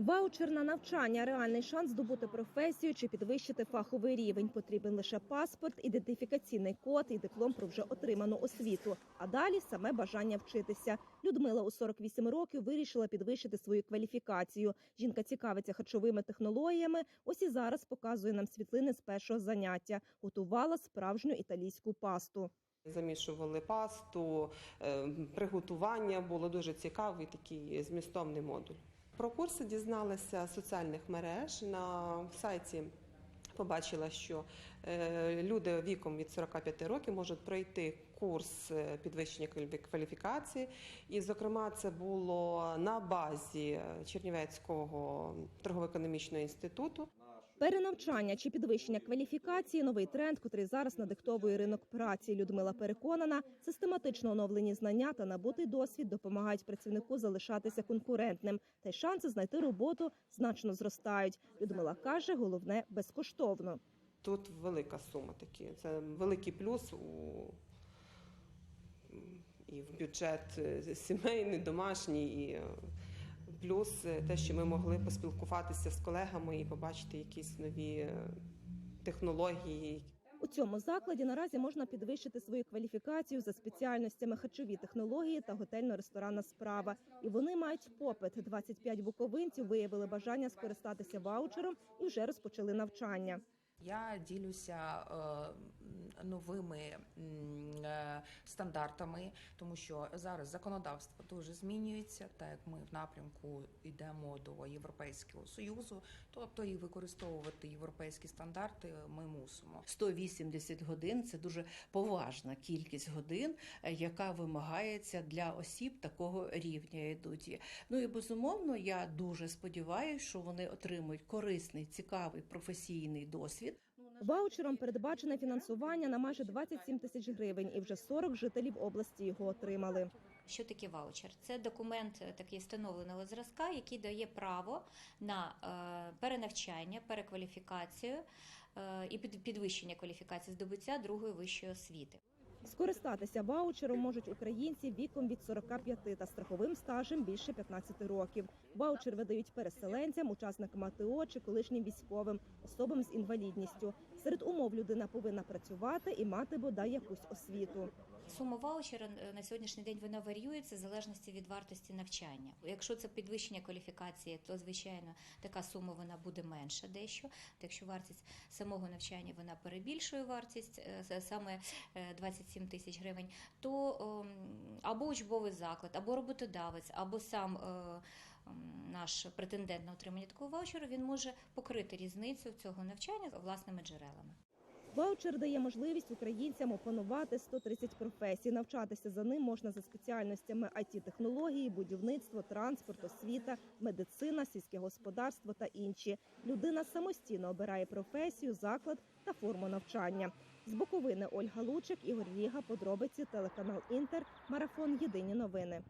Ваучер на навчання реальний шанс здобути професію чи підвищити фаховий рівень. Потрібен лише паспорт, ідентифікаційний код і диплом про вже отриману освіту. А далі саме бажання вчитися. Людмила у 48 років вирішила підвищити свою кваліфікацію. Жінка цікавиться харчовими технологіями. Ось і зараз показує нам світлини з першого заняття. Готувала справжню італійську пасту. Замішували пасту, е, приготування було дуже цікавий такий змістовний модуль. Про курси дізналася з соціальних мереж на сайті. Побачила, що е, люди віком від 45 років можуть пройти курс е, підвищення кваліфі- кваліфікації, і, зокрема, це було на базі Чернівецького торгово-економічного інституту. Перенавчання чи підвищення кваліфікації новий тренд, котрий зараз надиктовує ринок праці. Людмила переконана, систематично оновлені знання та набутий досвід допомагають працівнику залишатися конкурентним. Та й шанси знайти роботу значно зростають. Людмила каже, головне безкоштовно. Тут велика сума такі. Це великий плюс у і в бюджет е, сімейний, домашній, і плюс е, те, що ми могли поспілкуватися з колегами і побачити якісь нові е, технології, У цьому закладі наразі можна підвищити свою кваліфікацію за спеціальностями харчові технології та готельно-ресторанна справа. І вони мають попит. 25 буковинців виявили бажання скористатися ваучером і вже розпочали навчання. Я ділюся е, новими е, стандартами, тому що зараз законодавство дуже змінюється. Так як ми в напрямку йдемо до Європейського союзу, тобто і використовувати європейські стандарти ми мусимо. 180 годин це дуже поважна кількість годин, е, яка вимагається для осіб такого рівня йдуть. Ну і безумовно, я дуже сподіваюся, що вони отримують корисний, цікавий професійний досвід. Ваучером передбачене фінансування на майже 27 тисяч гривень, і вже 40 жителів області його отримали. Що таке ваучер? Це документ е, такий встановленого зразка, який дає право на е, перенавчання, перекваліфікацію е, і під- підвищення кваліфікації здобуття другої вищої освіти. Скористатися ваучером можуть українці віком від 45 та страховим стажем більше 15 років. Ваучер видають переселенцям, учасникам АТО чи колишнім військовим, особам з інвалідністю. Серед умов людина повинна працювати і мати бодай якусь освіту. Сума ваучера е, на сьогоднішній день вона варіюється в залежності від вартості навчання. Якщо це підвищення кваліфікації, то звичайно така сума вона буде менша дещо. Якщо вартість самого навчання вона перебільшує вартість е, саме е, 27 тисяч гривень, то ем, або учбовий заклад, або роботодавець, або сам е, наш претендент на отримання такого ваучеру, він може покрити різницю цього навчання власними джерелами. Ваучер дає можливість українцям опанувати 130 професій. Навчатися за ним можна за спеціальностями it технології, будівництво, транспорт, освіта, медицина, сільське господарство та інші. Людина самостійно обирає професію, заклад та форму навчання. З Буковини Ольга Лучик, Ігор Ріга, подробиці, телеканал Інтер, марафон Єдині новини.